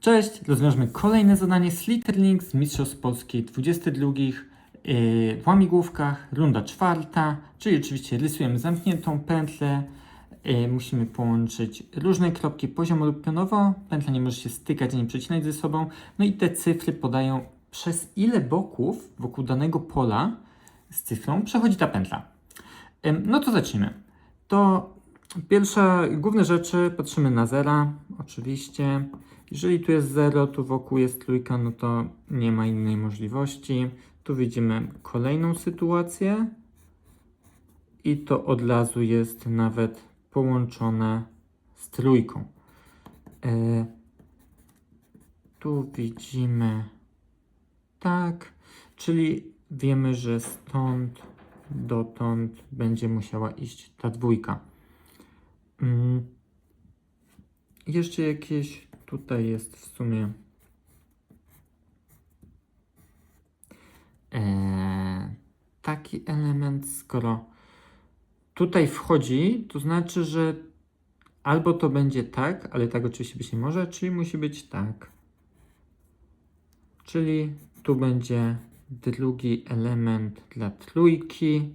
Cześć, rozwiążmy kolejne zadanie Slitterlink z Mistrzostw Polski 22 yy, w łamigłówkach, runda czwarta, czyli oczywiście rysujemy zamkniętą pętlę, yy, musimy połączyć różne kropki poziomo lub pionowo, pętla nie może się stykać ani przecinać ze sobą, no i te cyfry podają przez ile boków wokół danego pola z cyfrą przechodzi ta pętla. Ym, No to zacznijmy. To pierwsza, główne rzeczy, patrzymy na zera, oczywiście. Jeżeli tu jest 0, tu wokół jest trójka, no to nie ma innej możliwości. Tu widzimy kolejną sytuację i to od razu jest nawet połączone z trójką. E, tu widzimy tak, czyli wiemy, że stąd dotąd będzie musiała iść ta dwójka. Mm. Jeszcze jakieś tutaj jest w sumie. Eee, taki element, skoro tutaj wchodzi, to znaczy, że albo to będzie tak, ale tak oczywiście być nie może, czyli musi być tak. Czyli tu będzie drugi element dla trójki.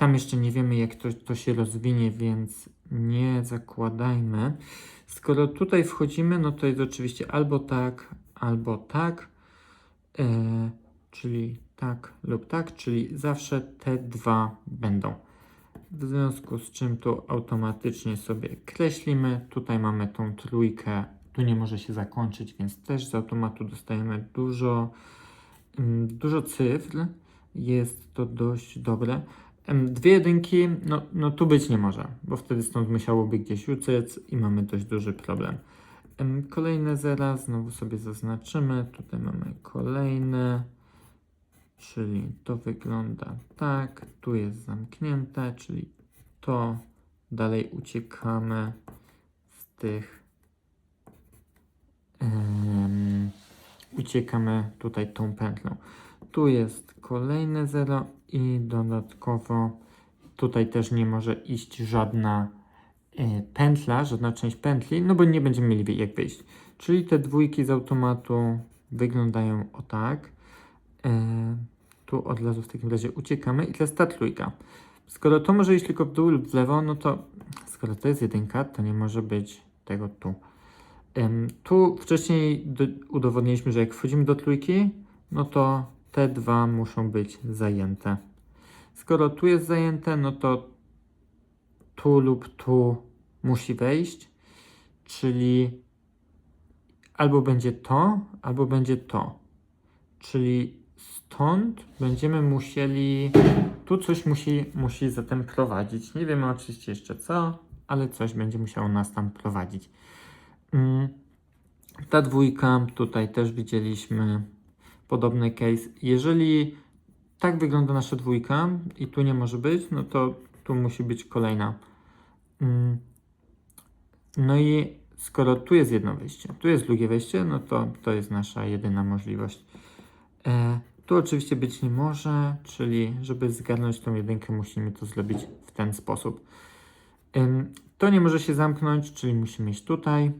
Tam jeszcze nie wiemy, jak to, to się rozwinie, więc nie zakładajmy. Skoro tutaj wchodzimy, no to jest oczywiście albo tak, albo tak, e, czyli tak lub tak, czyli zawsze te dwa będą. W związku z czym tu automatycznie sobie kreślimy. Tutaj mamy tą trójkę, tu nie może się zakończyć, więc też z automatu dostajemy dużo, mm, dużo cyfr. Jest to dość dobre. Dwie jedynki, no, no tu być nie może, bo wtedy stąd musiałoby gdzieś uciec i mamy dość duży problem. Em, Kolejne zera znowu sobie zaznaczymy. Tutaj mamy kolejne, czyli to wygląda tak. Tu jest zamknięte, czyli to. Dalej uciekamy z tych. em, uciekamy tutaj tą pętlą. Tu jest kolejne 0 i dodatkowo tutaj też nie może iść żadna e, pętla, żadna część pętli, no bo nie będziemy mieli jak wyjść. Czyli te dwójki z automatu wyglądają o tak. E, tu od razu w takim razie uciekamy i teraz ta trójka. Skoro to może iść tylko w dół lub w lewo, no to skoro to jest jedynka, to nie może być tego tu. Tu wcześniej do, udowodniliśmy, że jak wchodzimy do trójki, no to te dwa muszą być zajęte. Skoro tu jest zajęte, no to tu lub tu musi wejść, czyli albo będzie to, albo będzie to. Czyli stąd będziemy musieli, tu coś musi, musi zatem prowadzić. Nie wiemy oczywiście jeszcze co, ale coś będzie musiało nas tam prowadzić. Mm, Ta dwójka, tutaj też widzieliśmy podobny case. Jeżeli tak wygląda nasza dwójka i tu nie może być, no to tu musi być kolejna. Mm. No i skoro tu jest jedno wyjście, tu jest drugie wejście, no to to jest nasza jedyna możliwość. E, tu oczywiście być nie może, czyli żeby zgarnąć tą jedynkę, musimy to zrobić w ten sposób. To nie może się zamknąć, czyli musimy iść tutaj.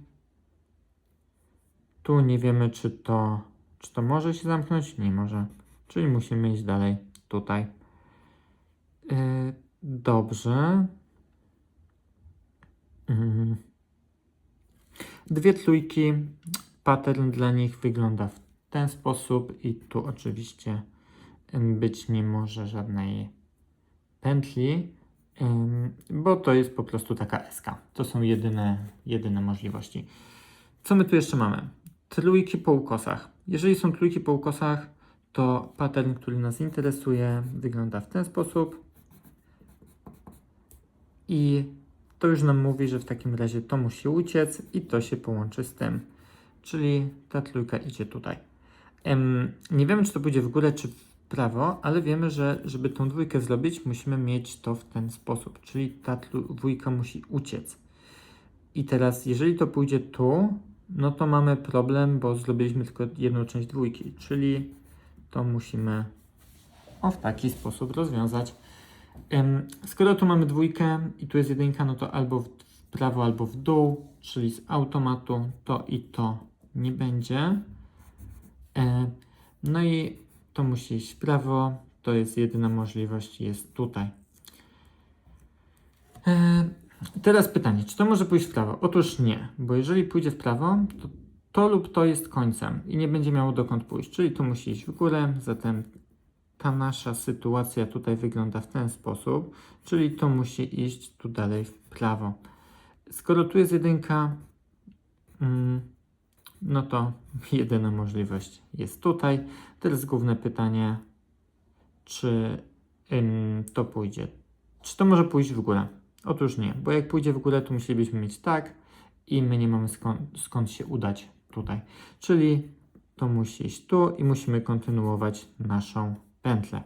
Tu nie wiemy, czy to, czy to może się zamknąć. Nie może. Czyli musimy iść dalej tutaj. Yy, dobrze. Mhm. Dwie trójki. Pattern dla nich wygląda w ten sposób i tu oczywiście być nie może żadnej pętli, bo to jest po prostu taka SK. To są jedyne, jedyne możliwości. Co my tu jeszcze mamy? Trójki po ukosach. Jeżeli są trójki po ukosach, to pattern, który nas interesuje, wygląda w ten sposób. I to już nam mówi, że w takim razie to musi uciec i to się połączy z tym. Czyli ta trójka idzie tutaj. Nie wiemy, czy to pójdzie w górę, czy w prawo, ale wiemy, że żeby tą dwójkę zrobić, musimy mieć to w ten sposób. Czyli ta dwójka musi uciec. I teraz, jeżeli to pójdzie tu, no to mamy problem, bo zrobiliśmy tylko jedną część dwójki, czyli to musimy o w taki sposób rozwiązać. Skoro tu mamy dwójkę i tu jest jedynka, no to albo w, prawo, albo w dół, czyli z automatu to i to nie będzie. E, no i to musi iść w prawo. To jest jedyna możliwość, jest tutaj. Teraz pytanie, czy to może pójść w prawo? Otóż nie, bo jeżeli pójdzie w prawo, to to lub to jest końcem i nie będzie miało dokąd pójść, czyli to musi iść w górę, zatem ta nasza sytuacja tutaj wygląda w ten sposób, czyli to musi iść tu dalej w prawo. Skoro tu jest jedynka, mm, no to jedyna możliwość jest tutaj. Teraz główne pytanie, czy to pójdzie? Czy to może pójść w górę? Otóż nie, bo jak pójdzie w górę, to musielibyśmy mieć tak i my nie mamy skąd, skąd się udać tutaj. Czyli to musi iść tu i musimy kontynuować naszą pętlę.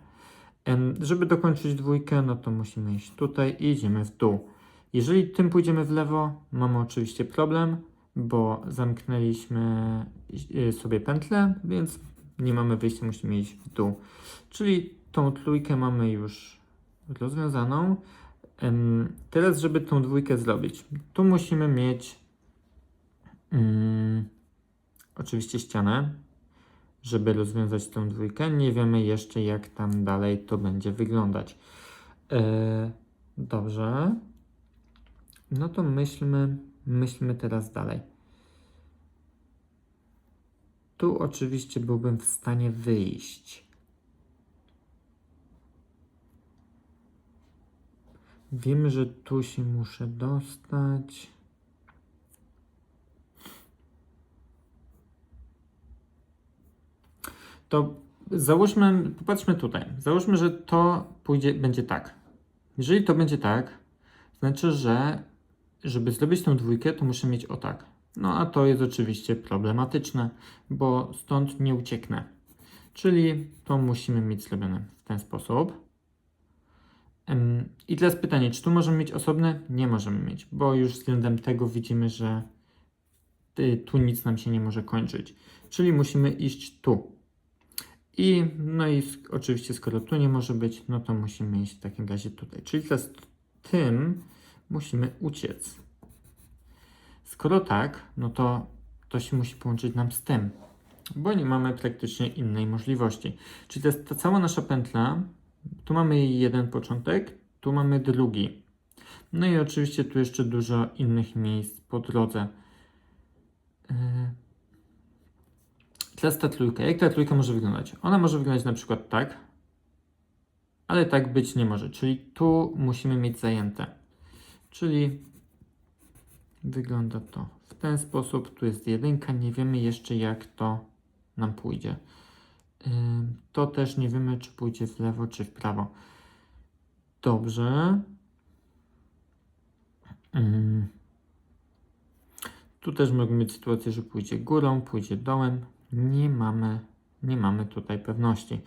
Żeby dokończyć dwójkę, no to musimy iść tutaj i idziemy w dół. Jeżeli tym pójdziemy w lewo, mamy oczywiście problem, bo zamknęliśmy y, sobie pętlę, więc nie mamy wyjścia, musimy iść w dół. Czyli tą trójkę mamy już rozwiązaną. Teraz, żeby tą dwójkę zrobić, tu musimy mieć mm, oczywiście ścianę, żeby rozwiązać tą dwójkę. Nie wiemy jeszcze, jak tam dalej to będzie wyglądać. E, dobrze. No to myślmy, myślmy teraz dalej. Tu oczywiście byłbym w stanie wyjść. Wiem, że tu się muszę dostać. To załóżmy, popatrzmy tutaj. Załóżmy, że to pójdzie, będzie tak. Jeżeli to będzie tak, znaczy, że żeby zrobić tą dwójkę, to muszę mieć o tak. No a to jest oczywiście problematyczne, bo stąd nie ucieknę. Czyli to musimy mieć zrobione w ten sposób. I teraz pytanie, czy tu możemy mieć osobne? Nie możemy mieć, bo już względem tego widzimy, że tu nic nam się nie może kończyć. Czyli musimy iść tu. I no i oczywiście skoro tu nie może być, no to musimy iść w takim razie tutaj. Czyli teraz tym musimy uciec. Skoro tak, no to to się musi połączyć nam z tym, bo nie mamy praktycznie innej możliwości. Czyli to jest ta cała nasza pętla, tu mamy jeden początek, tu mamy drugi. No i oczywiście tu jeszcze dużo innych miejsc po drodze. Yy. Teraz ta trójka. Jak ta trójka może wyglądać? Ona może wyglądać na przykład tak, ale tak być nie może. Czyli tu musimy mieć zajęte. Czyli wygląda to w ten sposób. Tu jest jedynka. Nie wiemy jeszcze jak to nam pójdzie. Ym, To też nie wiemy, czy pójdzie w lewo, czy w prawo. Dobrze. Ym. Tu też mogą mieć sytuację, że pójdzie górą, pójdzie dołem. Nie mamy, nie mamy tutaj pewności.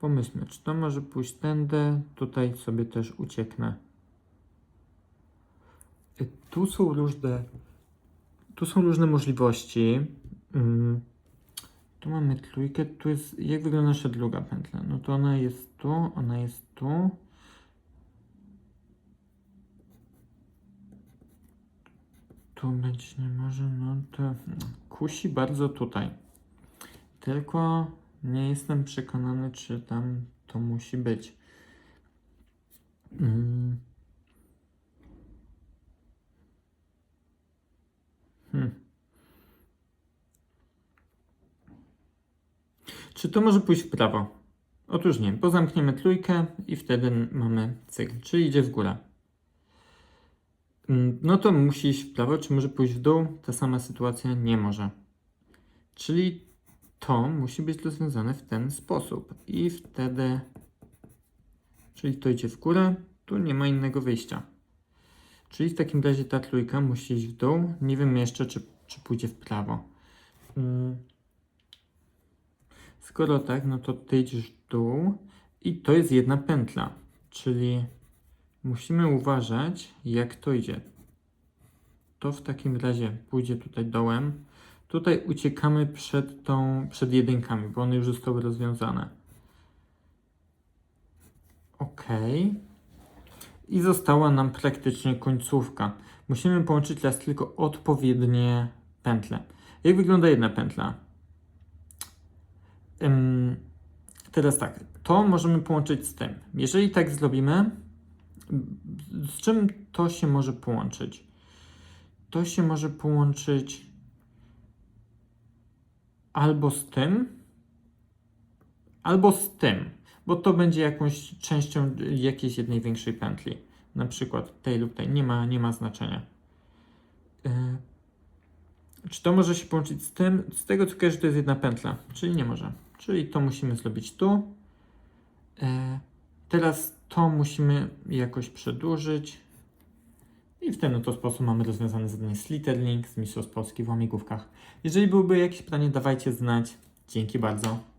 Pomyślmy, czy to może pójść tędy. Tutaj sobie też ucieknę. Y, Tu są różne, tu są różne możliwości. Tu mamy trójkę, tu jest, jak wygląda nasza druga pętla? No to ona jest tu, ona jest tu. Tu być nie może, no to kusi bardzo tutaj. Tylko nie jestem przekonany, czy tam to musi być. Mm. Hmm. Czy to może pójść w prawo? Otóż nie, bo zamkniemy trójkę i wtedy mamy cykl, czyli idzie w górę. Mm, No to musi iść w prawo, czy może pójść w dół? Ta sama sytuacja nie może. Czyli to musi być rozwiązane w ten sposób. I wtedy, czyli to idzie w górę, tu nie ma innego wyjścia. Czyli w takim razie ta trójka musi iść w dół. Nie wiem jeszcze, czy, czy pójdzie w prawo. Skoro tak, no to ty idziesz w dół i to jest jedna pętla, czyli musimy uważać, jak to idzie. To w takim razie pójdzie tutaj dołem. Tutaj uciekamy przed tą, przed jedynkami, bo one już zostały rozwiązane. Ok. I została nam praktycznie końcówka. Musimy połączyć teraz tylko odpowiednie pętle. Jak wygląda jedna pętla? Teraz tak, to możemy połączyć z tym. Jeżeli tak zrobimy, z czym to się może połączyć? To się może połączyć albo z tym, albo z tym, bo to będzie jakąś częścią jakiejś jednej większej pętli. Na przykład tej lub tej, nie ma, nie ma znaczenia. Yy, czy to może się połączyć z tym? Z tego co kojarzę, to jest jedna pętla, czyli nie może. Czyli to musimy zrobić tu. E, teraz to musimy jakoś przedłużyć. I w ten oto sposób mamy rozwiązane zadanie Slitterlink z Mistrzostw Polski w łamigłówkach. Jeżeli byłyby jakieś pytanie, dawajcie znać. Dzięki bardzo.